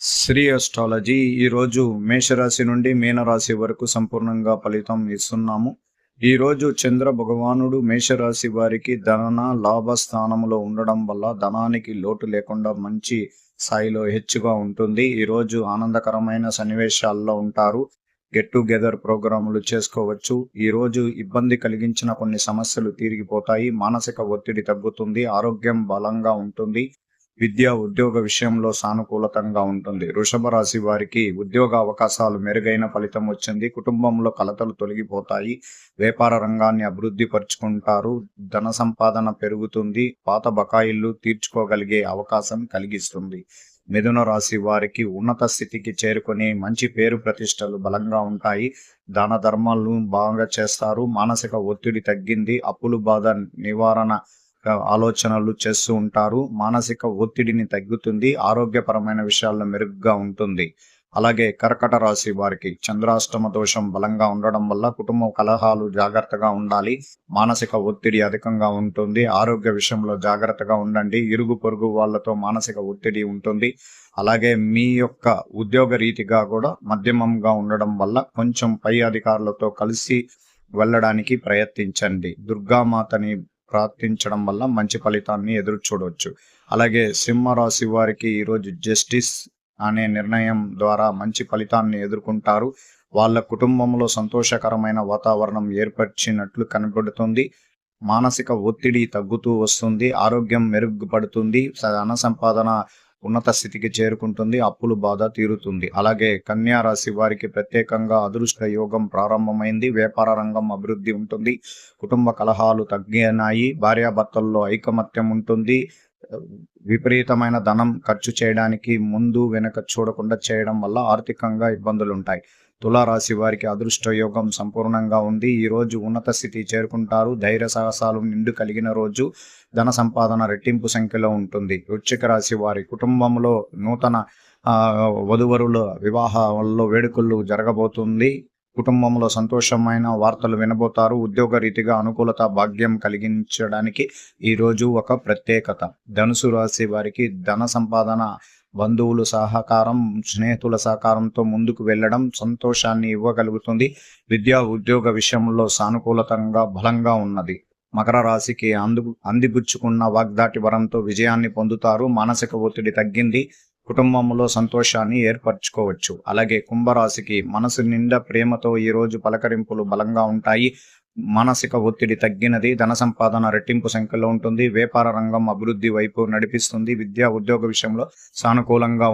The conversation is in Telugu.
శ్రీ అస్ట్రాలజీ ఈరోజు మేషరాశి నుండి మీనరాశి వరకు సంపూర్ణంగా ఫలితం ఇస్తున్నాము. ఈరోజు చంద్ర భగవానుడు మేషరాశి వారికి ధన లాభ స్థానంలో ఉండడం వల్ల ధనానికి లోటు లేకుండా మంచి స్థాయిలో హెచ్చుగా ఉంటుంది. ఈరోజు ఆనందకరమైన సన్నివేశాల్లో ఉంటారు. గెట్ టుగెదర్ ప్రోగ్రాములు చేసుకోవచ్చు. ఈరోజు ఇబ్బంది కలిగించిన కొన్ని సమస్యలు తీరిగిపోతాయి. మానసిక ఒత్తిడి తగ్గుతుంది. ఆరోగ్యం బలంగా ఉంటుంది. విద్య ఉద్యోగ విషయంలో సానుకూలతంగా ఉంటుంది. వృషభ రాశి వారికి ఉద్యోగ అవకాశాలు మెరుగైన ఫలితం వచ్చింది. కుటుంబంలో కలతలు తొలగిపోతాయి. వ్యాపార రంగాన్ని అభివృద్ధి పరుచుకుంటారు. ధన సంపాదన పెరుగుతుంది. పాత బకాయిలు తీర్చుకోగలిగే అవకాశం కలిగిస్తుంది. మిథున రాశి వారికి ఉన్నత స్థితికి చేరుకుని మంచి పేరు ప్రతిష్టలు బలంగా ఉంటాయి. దాన ధర్మాలను బాగా చేస్తారు. మానసిక ఒత్తిడి తగ్గింది. అప్పులు బాధ నివారణ ఆలోచనలు చేస్తూ ఉంటారు. మానసిక ఒత్తిడిని తగ్గుతుంది. ఆరోగ్యపరమైన విషయాల్లో మెరుగ్గా ఉంటుంది. అలాగే కర్కట రాశి వారికి చంద్రాష్టమ దోషం బలంగా ఉండడం వల్ల కుటుంబ కలహాలు జాగ్రత్తగా ఉండాలి. మానసిక ఒత్తిడి అధికంగా ఉంటుంది. ఆరోగ్య విషయంలో జాగ్రత్తగా ఉండండి. ఇరుగు పొరుగు వాళ్ళతో మానసిక ఒత్తిడి ఉంటుంది. అలాగే మీ యొక్క ఉద్యోగ రీతిగా కూడా మధ్యమంగా ఉండడం వల్ల కొంచెం పై అధికారులతో కలిసి వెళ్ళడానికి ప్రయత్నించండి. దుర్గామాతని ప్రార్థించడం వల్ల మంచి ఫలితాన్ని ఎదురు చూడవచ్చు. అలాగే సింహరాశి వారికి ఈరోజు జస్టిస్ అనే నిర్ణయం ద్వారా మంచి ఫలితాన్ని ఎదుర్కొంటారు. వాళ్ళ కుటుంబంలో సంతోషకరమైన వాతావరణం ఏర్పరిచినట్లు కనబడుతుంది. మానసిక ఒత్తిడి తగ్గుతూ వస్తుంది. ఆరోగ్యం మెరుగుపడుతుంది. ధన సంపాదన ఉన్నత స్థితికి చేరుకుంటుంది అప్పులు బాధ తీరుతుంది. అలాగే కన్యా రాశి వారికి ప్రత్యేకంగా అదృష్ట యోగం ప్రారంభమైంది వ్యాపార రంగం అభివృద్ధి ఉంటుంది కుటుంబ కలహాలు తగ్గినాయి భార్యాభర్తల్లో ఐకమత్యం ఉంటుంది విపరీతమైన ధనం ఖర్చు చేయడానికి ముందు వెనక చూడకుండా చేయడం వల్ల ఆర్థికంగా ఇబ్బందులు ఉంటాయి తులారాశి వారికి అదృష్ట యోగం సంపూర్ణంగా ఉంది. ఈ రోజు ఉన్నత స్థితి చేరుకుంటారు. ధైర్య సాహసాలు నిండు కలిగిన రోజు ధన సంపాదన రెట్టింపు సంఖ్యలో ఉంటుంది. వృశ్చిక రాశి వారి కుటుంబంలో నూతన వధువరుల వివాహాల్లో వేడుకలు జరగబోతుంది. కుటుంబంలో సంతోషమైన వార్తలు వినబోతారు. ఉద్యోగ రీతిగా అనుకూలత భాగ్యం కలిగించడానికి ఈరోజు ఒక ప్రత్యేకత. ధనుసు రాశి వారికి ధన సంపాదన బంధువులు సహకారం స్నేహితుల సహకారంతో ముందుకు వెళ్ళడం సంతోషాన్ని ఇవ్వగలుగుతుంది. విద్యా ఉద్యోగ విషయంలో సానుకూలతంగా బలంగా ఉన్నది. మకర రాశికి అందు అందిపుచ్చుకున్న వాగ్దాటి వరంతో విజయాన్ని పొందుతారు. మానసిక ఒత్తిడి తగ్గింది. కుటుంబంలో సంతోషాన్ని ఏర్పరచుకోవచ్చు. అలాగే కుంభరాశికి మనసు నిండా ప్రేమతో ఈరోజు పలకరింపులు బలంగా ఉంటాయి. మానసిక ఒత్తిడి తగ్గినది ధన సంపాదన రెట్టింపు సంఖ్యలో ఉంటుంది వ్యాపార రంగం అభివృద్ధి వైపు నడిపిస్తుంది విద్యా ఉద్యోగ విషయంలో సానుకూలంగా